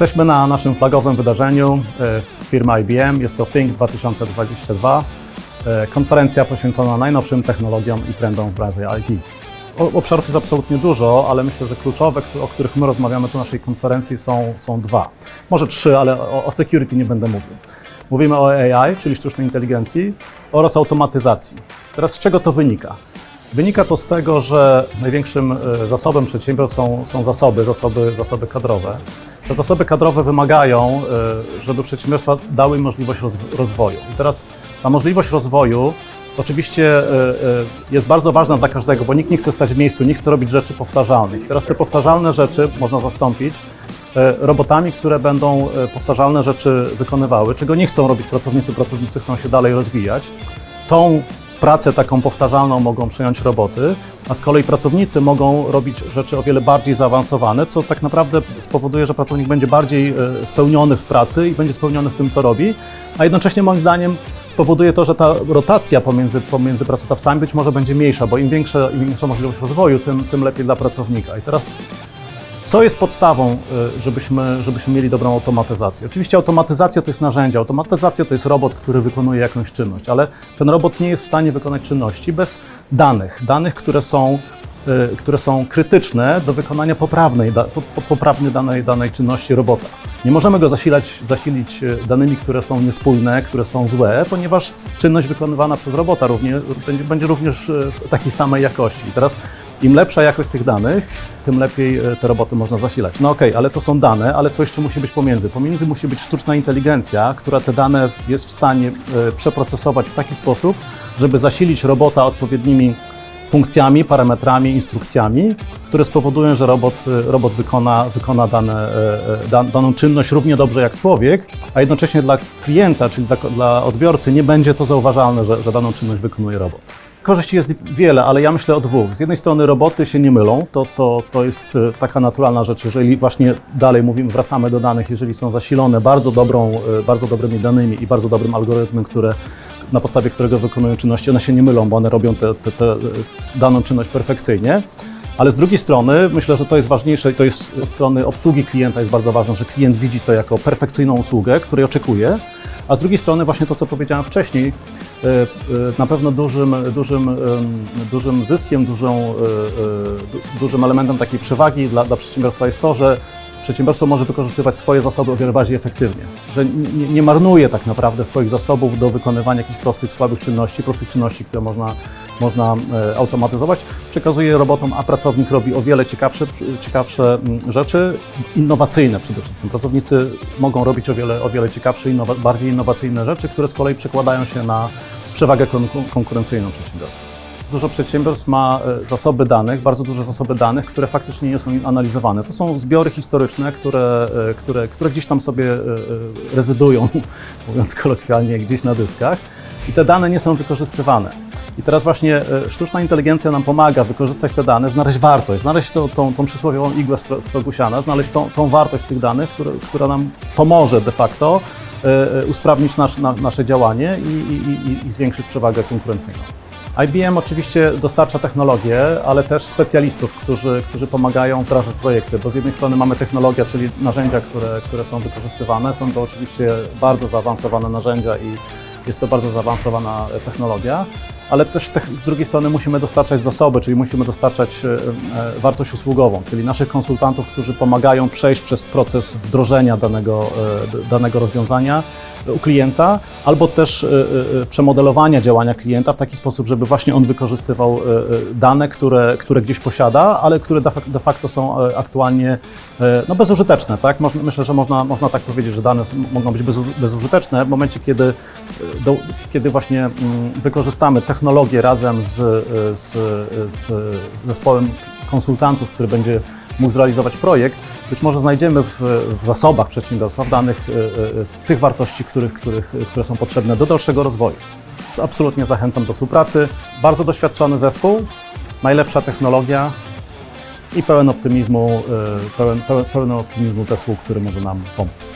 Jesteśmy na naszym flagowym wydarzeniu e, firmy IBM. Jest to Think 2022. e, Konferencja poświęcona najnowszym technologiom i trendom w branży IT. Obszarów jest absolutnie dużo, ale myślę, że kluczowe, o których my rozmawiamy tu na naszej konferencji są, są dwa. Może trzy, ale o, o security nie będę mówił. Mówimy o AI, czyli sztucznej inteligencji oraz automatyzacji. Teraz z czego to wynika? Wynika to z tego, że największym e, zasobem przedsiębiorstw są, są zasoby, zasoby, zasoby kadrowe. Te zasoby kadrowe wymagają, e, żeby przedsiębiorstwa dały możliwość rozw- rozwoju. I teraz ta możliwość rozwoju oczywiście e, e, jest bardzo ważna dla każdego, bo nikt nie chce stać w miejscu, nie chce robić rzeczy powtarzalnych. Teraz te powtarzalne rzeczy można zastąpić robotami, które będą powtarzalne rzeczy wykonywały, czego nie chcą robić pracownicy, pracownicy chcą się dalej rozwijać. Tą pracę taką powtarzalną mogą przejąć roboty, a z kolei pracownicy mogą robić rzeczy o wiele bardziej zaawansowane, co tak naprawdę spowoduje, że pracownik będzie bardziej e, spełniony w pracy i będzie spełniony w tym, co robi, a jednocześnie moim zdaniem spowoduje to, że ta rotacja pomiędzy, pomiędzy pracodawcami być może będzie mniejsza, bo im większa, im większa możliwość rozwoju, tym, tym lepiej dla pracownika. I teraz co jest podstawą, y, żebyśmy, żebyśmy mieli dobrą automatyzację? Oczywiście automatyzacja to jest narzędzie, automatyzacja to jest robot, który wykonuje jakąś czynność, ale ten robot nie jest w stanie wykonać czynności bez danych, danych, które są, y, które są krytyczne do wykonania poprawnej, da, po- po- poprawnej danej, danej czynności robota. Nie możemy go zasilać, zasilić y, danymi, które są niespójne, które są złe, ponieważ czynność wykonywana przez robota będzie, również w takiej samej jakości. I teraz im lepsza jakość tych danych, tym lepiej e, te roboty można zasilać. No okej, ale to są dane, ale coś jeszcze musi być pomiędzy. Pomiędzy musi być sztuczna inteligencja, która te dane jest w stanie e, przeprocesować w taki sposób, żeby zasilić robota odpowiednimi funkcjami, parametrami, instrukcjami, które spowodują, że robot, e, robot wykona, wykona dane, dan, daną czynność równie dobrze jak człowiek, a jednocześnie dla klienta, czyli dla, dla odbiorcy nie będzie to zauważalne, że, że daną czynność wykonuje robot. Korzyści jest wiele, ale ja myślę o dwóch. Z jednej strony roboty się nie mylą, to, to, to jest e, taka naturalna rzecz, jeżeli właśnie dalej mówimy, wracamy do danych, jeżeli są zasilone bardzo, dobrą, e, bardzo dobrymi danymi i bardzo dobrym algorytmem, które, na podstawie którego wykonują czynności, one się nie mylą, bo one robią te, te, te daną czynność perfekcyjnie. Ale z drugiej strony myślę, że to jest ważniejsze i to jest od strony obsługi klienta jest bardzo ważne, że klient widzi to jako perfekcyjną usługę, której oczekuje, a z drugiej strony właśnie to, co powiedziałem wcześniej, e, e, na pewno dużym, dużym, dużym zyskiem, dużą, e, du- dużym elementem takiej przewagi dla, dla przedsiębiorstwa jest to, że przedsiębiorstwo może wykorzystywać swoje zasoby o wiele bardziej efektywnie, że nie, nie marnuje tak naprawdę swoich zasobów do wykonywania jakichś prostych, słabych czynności, prostych czynności, które można, można e, automatyzować. Przekazuje robotom, a pracownik robi o wiele ciekawsze, ciekawsze mm, rzeczy, innowacyjne przede wszystkim. Pracownicy mogą robić o wiele, o wiele ciekawsze, innowa, bardziej innowacyjne rzeczy, które z kolei przekładają się na przewagę kon, konkurencyjną przedsiębiorstwa. Dużo przedsiębiorstw ma e, zasoby danych, bardzo duże zasoby danych, które faktycznie nie są analizowane. To są zbiory historyczne, które, e, które, które gdzieś tam sobie e, rezydują, mówiąc kolokwialnie, gdzieś na dyskach i te dane nie są wykorzystywane. I teraz właśnie sztuczna inteligencja nam pomaga wykorzystać te dane, znaleźć wartość, znaleźć tą, tą, tą przysłowiową igłę w stro- w stogu siana, znaleźć tą, tą wartość tych danych, które, która nam pomoże de facto usprawnić nasz, na, nasze działanie i, i, i, i zwiększyć przewagę konkurencyjną. IBM oczywiście dostarcza technologię, ale też specjalistów, którzy, którzy pomagają wdrażać projekty, bo z jednej strony mamy technologię, czyli narzędzia, które, które są wykorzystywane. Są to oczywiście bardzo zaawansowane narzędzia i jest to bardzo zaawansowana technologia, ale też te, z drugiej strony musimy dostarczać zasoby, czyli musimy dostarczać e, e, wartość usługową, czyli naszych konsultantów, którzy pomagają przejść przez proces wdrożenia danego, e, danego rozwiązania u klienta, albo też przemodelowania działania klienta w taki sposób, żeby właśnie on wykorzystywał dane, które, które gdzieś posiada, ale które de fac- de facto są aktualnie no, bezużyteczne. Tak? Myślę, że można, można tak powiedzieć, że dane mogą być bezu, bezużyteczne w momencie, kiedy, do, kiedy właśnie mm, wykorzystamy technologię razem z, e, z, z, z zespołem konsultantów, który będzie mógł zrealizować projekt, być może znajdziemy w, w zasobach przedsiębiorstwa, w danych e, e, tych wartości, których, których, które są potrzebne do dalszego rozwoju. Absolutnie zachęcam do współpracy. Bardzo doświadczony zespół, najlepsza technologia i pełen optymizmu, e, pełen, pełen, pełen optymizmu zespół, który może nam pomóc.